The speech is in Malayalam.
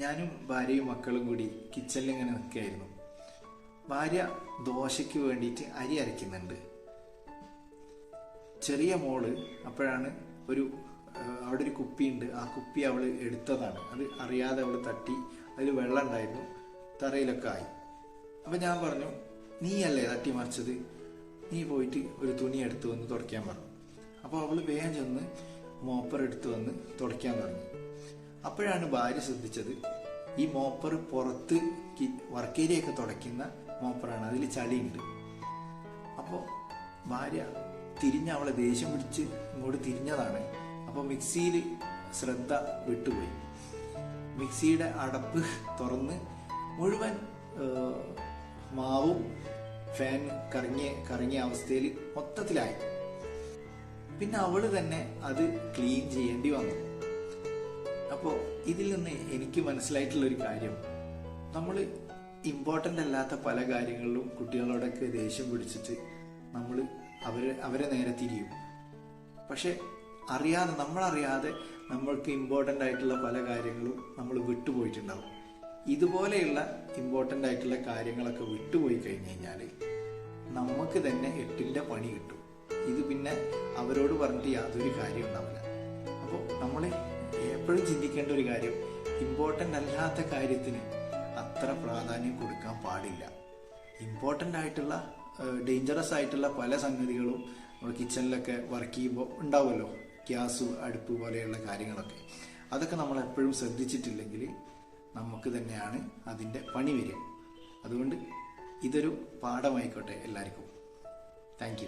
ഞാനും ഭാര്യയും മക്കളും കൂടി കിച്ചണിൽ ഇങ്ങനെ നിൽക്കുകയായിരുന്നു ഭാര്യ ദോശയ്ക്ക് വേണ്ടിയിട്ട് അരി അരയ്ക്കുന്നുണ്ട്. ചെറിയ മോൾ അപ്പോഴാണ് ഒരു അവിടെ ഒരു കുപ്പിയുണ്ട്. ആ കുപ്പി അവൾ എടുത്തതാണ്. അത് അറിയാതെ അവൾ തട്ടി അതിൽ വെള്ളം ഉണ്ടായിരുന്നു. തറയിലൊക്കെ ആയി. അപ്പം ഞാൻ പറഞ്ഞു നീയല്ലേ തട്ടി മറിച്ചത്? നീ പോയിട്ട് ഒരു തുണി എടുത്തു വന്ന് തുടയ്ക്കാൻ പറഞ്ഞു. അപ്പോൾ അവൾ വേഗം ചെന്ന് മോപ്പർ എടുത്തു വന്ന് തുടയ്ക്കാൻ തുടങ്ങി അപ്പോഴാണ് ഭാര്യ ശ്രദ്ധിച്ചത്. ഈ മോപ്പർ പുറത്ത് വർക്ക് ഏരിയ ഒക്കെ തുടയ്ക്കുന്ന മോപ്പറാണ്. അതിൽ ചളിയുണ്ട്. അപ്പോൾ ഭാര്യ തിരിഞ്ഞ അവളെ ദേഷ്യം പിടിച്ച് ഇങ്ങോട്ട് തിരിഞ്ഞതാണ്. അപ്പോൾ മിക്സിയിൽ ശ്രദ്ധ വിട്ടുപോയി. മിക്സിയുടെ അടപ്പ് തുറന്ന് മുഴുവൻ മാവും ഫാൻ കറങ്ങിയ കറങ്ങിയ അവസ്ഥയിൽ മൊത്തത്തിലായി. പിന്നെ അവൾ തന്നെ അത് ക്ലീൻ ചെയ്യേണ്ടി വന്നു. അപ്പോൾ ഇതിൽ നിന്ന് എനിക്ക് മനസ്സിലായിട്ടുള്ള ഒരു കാര്യം. നമ്മൾ ഇമ്പോർട്ടന്റ് അല്ലാത്ത പല കാര്യങ്ങളിലും കുട്ടികളോടൊക്കെ ദേഷ്യം പിടിച്ചിട്ട് നമ്മൾ അവരെ അവരെ നേരെ തിരിയും. പക്ഷെ അറിയാതെ നമ്മളറിയാതെ നമ്മൾക്ക് ഇമ്പോർട്ടന്റ് ആയിട്ടുള്ള പല കാര്യങ്ങളും നമ്മൾ വിട്ടുപോയിട്ടുണ്ടാവും. ഇതുപോലെയുള്ള ഇമ്പോർട്ടന്റ് ആയിട്ടുള്ള കാര്യങ്ങളൊക്കെ വിട്ടുപോയി കഴിഞ്ഞ് കഴിഞ്ഞാൽ നമുക്ക് തന്നെ എട്ടിന്റെ പണി കിട്ടും. ഇത് പിന്നെ അവരോട് പറഞ്ഞിട്ട് യാതൊരു കാര്യം ഉണ്ടാവില്ല അപ്പോൾ നമ്മൾ എപ്പോഴും ചിന്തിക്കേണ്ട ഒരു കാര്യം ഇമ്പോർട്ടന്റ് അല്ലാത്ത കാര്യത്തിന് അത്ര പ്രാധാന്യം കൊടുക്കാൻ പാടില്ല. ഇമ്പോർട്ടന്റ് ആയിട്ടുള്ള ഡേഞ്ചറസ് ആയിട്ടുള്ള പല സംഗതികളും നമ്മൾ കിച്ചണിലൊക്കെ വർക്ക് ചെയ്യുമ്പോൾ ഉണ്ടാവുമല്ലോ. ഗ്യാസ് അടുപ്പ് പോലെയുള്ള കാര്യങ്ങളൊക്കെ. അതൊക്കെ നമ്മൾ എപ്പോഴും ശ്രദ്ധിച്ചിട്ടില്ലെങ്കിൽ നമുക്ക് തന്നെയാണ് അതിന്റെ പണി വരിക. അതുകൊണ്ട് ഇതൊരു പാഠമായിക്കോട്ടെ എല്ലാവർക്കും. താങ്ക്